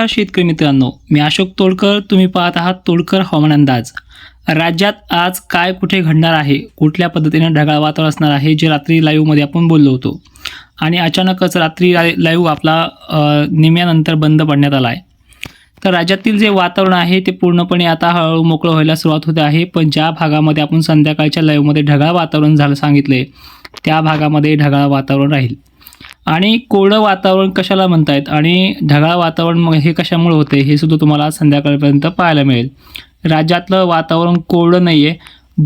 नमस्कार शेतकरी मित्रांनो. मी अशोक तोडकर तुम्ही पाहत आहात तोडकर हवामान अंदाज. राज्यात आज काय कुठे घडणार आहे? कुठल्या पद्धतीने ढगाळ वातावरण असणार आहे? जे रात्री लाईव्हमध्ये आपण बोललो होतो. आणि अचानकच रात्री लाईव्ह आपला निम्म्यानंतर निम्यानंतर बंद पडण्यात आला आहे तर राज्यातील जे वातावरण आहे ते पूर्णपणे आता हळूहळू मोकळं व्हायला सुरुवात होते आहे. पण ज्या भागामध्ये आपण संध्याकाळच्या लाईव्हमध्ये ढगाळ वातावरण झालं सांगितले त्या भागामध्ये ढगाळ वातावरण राहील. आणि कोरडं वातावरण कशाला म्हणतायत? आणि ढगाळ वातावरण मग हे कशामुळे होते? हे सुद्धा तुम्हाला संध्याकाळपर्यंत पाहायला मिळेल. राज्यातलं वातावरण कोरडं नाही आहे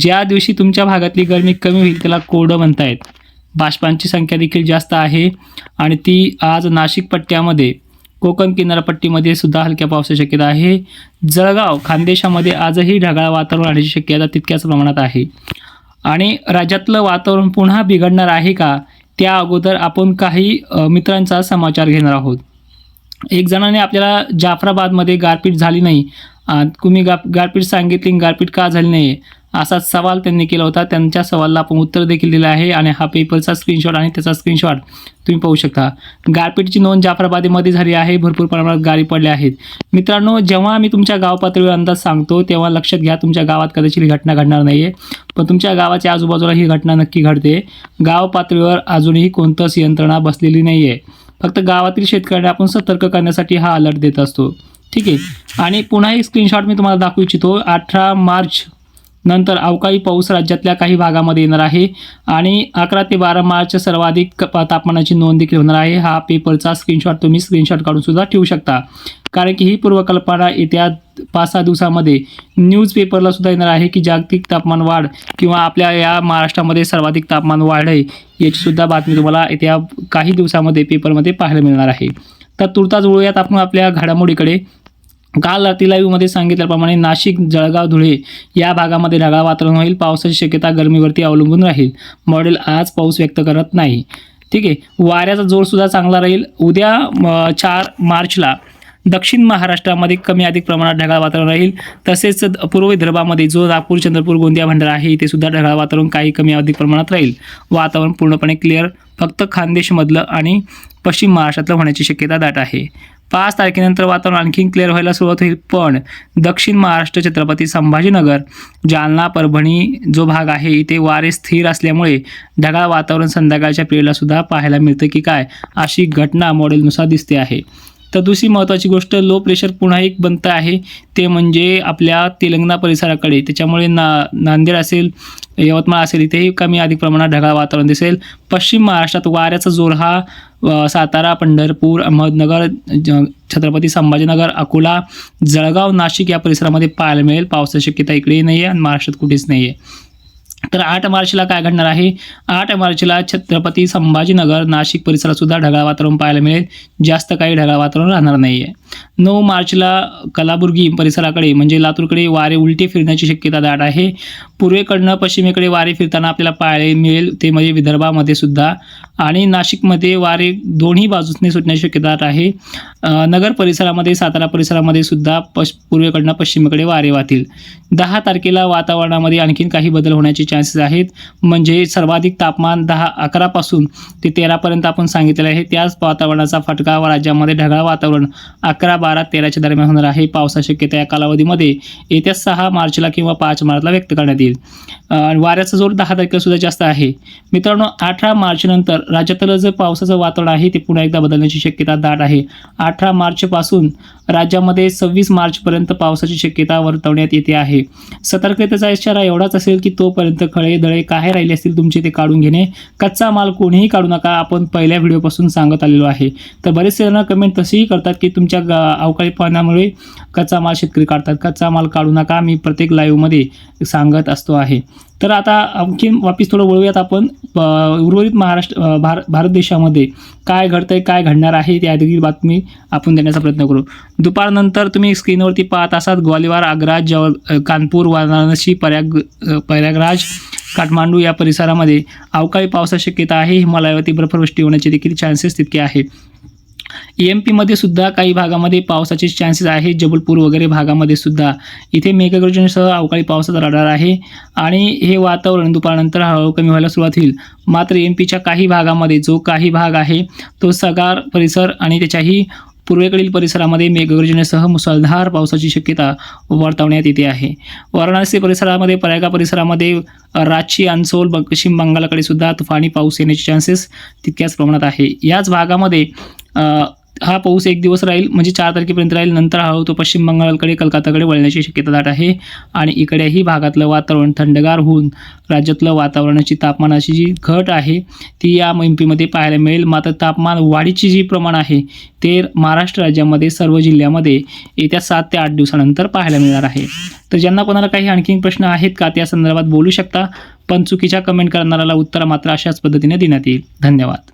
ज्या दिवशी तुमच्या भागातली गरमी कमी होईल त्याला कोरडं म्हणतायत. बाष्पांची संख्या देखील जास्त आहे आणि ती आज नाशिक पट्ट्यामध्ये कोकण किनारपट्टीमध्ये सुद्धा हलक्या पावसाची शक्यता आहे. जळगाव खानदेशामध्ये आजही ढगाळ वातावरण राहण्याची शक्यता तितक्याच प्रमाणात आहे. आणि राज्यातलं वातावरण पुन्हा बिघडणार आहे का? त्या अगोदर आपण काही मित्रांचा समाचार घेणार आहोत. एक जणाने आपल्याला जाफराबादमध्ये गारपीट झाली नाही. तुम्ही गा गारपीट सांगितली गारपीट का झाली नाही असाच सवाल त्यांनी केला होता. त्यांच्या सवालला आपण उत्तर देखील दिलं आहे आणि हा पेपरचा स्क्रीनशॉट आणि त्याचा स्क्रीनशॉट तुम्ही पाहू शकता. गारपीटची नोंद जाफराबादीमध्ये झाली आहे. भरपूर प्रमाणात गारी पडल्या आहेत. मित्रांनो जेव्हा मी तुमच्या गाव पातळीवर अंदाज सांगतो तेव्हा लक्षात घ्या तुमच्या गावात कदाचित ही घटना घडणार नाही आहे पण तुमच्या गावाच्या आजूबाजूला ही घटना नक्की घडते. गाव पातळीवर अजूनही कोणतंच यंत्रणा बसलेली नाही आहे फक्त गावातील शेतकऱ्यांना आपण सतर्क करण्यासाठी हा अलर्ट देत असतो. ठीक आहे? आणि पुन्हा एक स्क्रीनशॉट मी तुम्हाला दाखवू इच्छितो. अठरा मार्च नंतर अवकाळी पाऊस राज्यातल्या काही भागामध्ये येणार आहे आणि अकरा ते बारा मार्च सर्वाधिक तापमानाची नोंद देखील होणार आहे. हा पेपरचा स्क्रीनशॉट तुम्ही स्क्रीनशॉट काढून सुद्धा ठेवू शकता. कारण की ही पूर्वकल्पना येत्या पाच सहा दिवसामध्ये न्यूजपेपरला सुद्धा येणार आहे की जागतिक तापमान वाढ किंवा आपल्या या महाराष्ट्रामध्ये सर्वाधिक तापमान वाढ आहे याची सुद्धा बातमी तुम्हाला येत्या काही दिवसामध्ये पेपरमध्ये पाहायला मिळणार आहे. तर तुर्तास वळूयात आपण आपल्या घडामोडीकडे. काल रात्री लाईव्हमध्ये सांगितल्याप्रमाणे नाशिक जळगाव धुळे या भागामध्ये ढगाळ वातावरण होईल. पावसाची शक्यता गरमीवरती अवलंबून राहील. मॉडेल आज पाऊस व्यक्त करत नाही. ठीक आहे. वाऱ्याचा जोरसुद्धा चांगला राहील. उद्या म, चार मार्चला दक्षिण महाराष्ट्रामध्ये कमी अधिक प्रमाणात ढगाळ वातावरण राहील. तसेच पूर्व विदर्भामध्ये जो नागपूर चंद्रपूर गोंदिया भंडारा आहे इथे सुद्धा ढगाळ वातावरण काही कमी अधिक प्रमाणात राहील. वातावरण पूर्णपणे क्लिअर फक्त खानदेशमधलं आणि पश्चिम महाराष्ट्रातलं होण्याची शक्यता दाट आहे. पाच तारखेनंतर वातावरण आणखीन क्लिअर व्हायला सुरुवात होईल. पण दक्षिण महाराष्ट्र छत्रपती संभाजीनगर जालना परभणी जो भाग आहे इथे वारे स्थिर असल्यामुळे ढगाळ वातावरण संध्याकाळच्या पिरियडला सुद्धा पाहायला मिळतं की काय अशी घटना मॉडेलनुसार दिसते आहे. तर दुसरी महत्त्वाची गोष्ट लो प्रेशर पुन्हा एक बनतं आहे. ते म्हणजे आपल्या तेलंगणा परिसराकडे. त्याच्यामुळे ना नांदेड असेल यवतमाळ असेल इथेही कमी अधिक प्रमाणात ढगाळ वातावरण दिसेल. पश्चिम महाराष्ट्रात वाऱ्याचा जोर हा सातारा पंढरपूर अहमदनगर ज- छत्रपती संभाजीनगर अकोला जळगाव नाशिक या परिसरामध्ये पाहायला मिळेल. पावसाची शक्यता इकडेही नाही आहे आणि महाराष्ट्रात कुठेच नाही आहे तर आठ मार्चला काय घडणार आहे? आठ मार्चला छत्रपती संभाजीनगर नाशिक परिसरात सुद्धा ढगाळ वातावरण पाहायला मिळेल. जास्त काही ढगाळ वातावरण राहणार नाही आहे नऊ मार्चला कलाबुर्गी परिसराकडे म्हणजे लातूरकडे वारे उलटे फिरण्याची शक्यता दाट आहे. पूर्वेकडनं पश्चिमेकडे वारे फिरताना आपल्याला पाहायला मिळेल ते म्हणजे विदर्भामध्ये सुद्धा. आणि नाशिकमध्ये वारे दोन्ही बाजूने सुटण्याची शक्यता दाट आहे. नगर परिसरामध्ये सातारा परिसरामध्ये सुद्धा पश पूर्वेकडनं पश्चिमेकडे वारे वाहतील. दहा तारखेला वातावरणामध्ये आणखीन काही बदल होण्याचे चान्सेस आहेत. म्हणजे सर्वाधिक तापमान दहा अकरापासून ते तेरापर्यंत आपण सांगितलेलं आहे. त्याच वातावरणाचा फटका राज्यामध्ये ढगाळ वातावरण अकरा अकरा बारा तेराच्या दरम्यान होणार आहे. पावसाची शक्यता या कालावधीमध्ये येत्या सहा मार्चला किंवा पाच मार्चला व्यक्त करण्यात येईल. वाऱ्याचा जोर दहा तारखेला सुद्धा जास्त आहे. मित्रांनो अठरा मार्च नंतर राज्यातलं जे पावसाचं वातावरण आहे ते पुन्हा एकदा बदलण्याची शक्यता दाट आहे. अठरा मार्चपासून राज्यामध्ये सव्वीस मार्चपर्यंत पावसाची शक्यता वर्तवण्यात येते आहे. सतर्कतेचा इशारा एवढाच असेल की तोपर्यंत खळे दळे काय राहिले असतील तुमचे ते काढून घेणे. कच्चा माल कोणीही काढू नका आपण पहिल्या व्हिडिओपासून सांगत आलेलो आहे. तर बरेचसे जण कमेंट तसेही करतात की तुमच्या गा- अवकाळी पाण्यामुळे कच्चा माल शेतकरी काढतात. कच्चा माल काढू नका मी प्रत्येक लाईव्हमध्ये सांगत असतो आहे. तर आता आणखीन वापिस थोडं वळूयात आपण उर्वरित महाराष्ट्र भार भारत देशामध्ये काय घडतंय काय घडणार आहे त्या देखील बातमी आपण देण्याचा प्रयत्न करू. दुपारनंतर तुम्ही स्क्रीनवरती पाहत असाल ग्वालिवार आग्रा जव कानपूर वाराणसी पर्याग प्रयागराज काठमांडू या परिसरामध्ये अवकाळी पावसाची शक्यता आहे. हिमालयावरती बर्फवृष्टी होण्याचे देखील चान्सेस तितके आहे. एम पीमध्ये सुद्धा काही भागामध्ये पावसाचे चान्सेस आहेत जबलपूर वगैरे भागामध्ये सुद्धा. इथे मेघगर्जनेसह अवकाळी पावसाचा राडार आहे. आणि हे वातावरण दुपारनंतर हळूहळू कमी व्हायला सुरुवात होईल. मात्र एम पीच्या काही भागामध्ये जो काही भाग आहे तो सगार परिसर आणि त्याच्याही पूर्वेकडील परिसरामध्ये मेघगर्जनेसह मुसळधार पावसाची शक्यता वर्तवण्यात येते आहे. वाराणसी परिसरामध्ये पर्यागा परिसरामध्ये रांची अंसोल पश्चिम बंगालकडे सुद्धा तुफानी पाऊस येण्याचे चान्सेस तितक्याच प्रमाणात आहे. याच भागामध्ये हा पाऊस एक दिवस राहील म्हणजे चार तारखेपर्यंत राहील नंतर हा तो पश्चिम बंगालकडे कलकत्ताकडे वळण्याची शक्यता दाट आहे. आणि इकडेही भागातलं वातावरण थंडगार होऊन राज्यातलं वातावरणाची तापमानाची जी घट आहे ती या एम पाहायला मिळेल. मात्र तापमान वाढीची जी प्रमाण आहे ते महाराष्ट्र राज्यामध्ये सर्व जिल्ह्यामध्ये येत्या सात ते आठ दिवसानंतर पाहायला मिळणार आहे. तर ज्यांना कोणाला काही आणखीन प्रश्न आहेत का त्या संदर्भात बोलू शकता. पण चुकीच्या कमेंट करणाऱ्याला उत्तर मात्र अशाच पद्धतीने देण्यात येईल. धन्यवाद.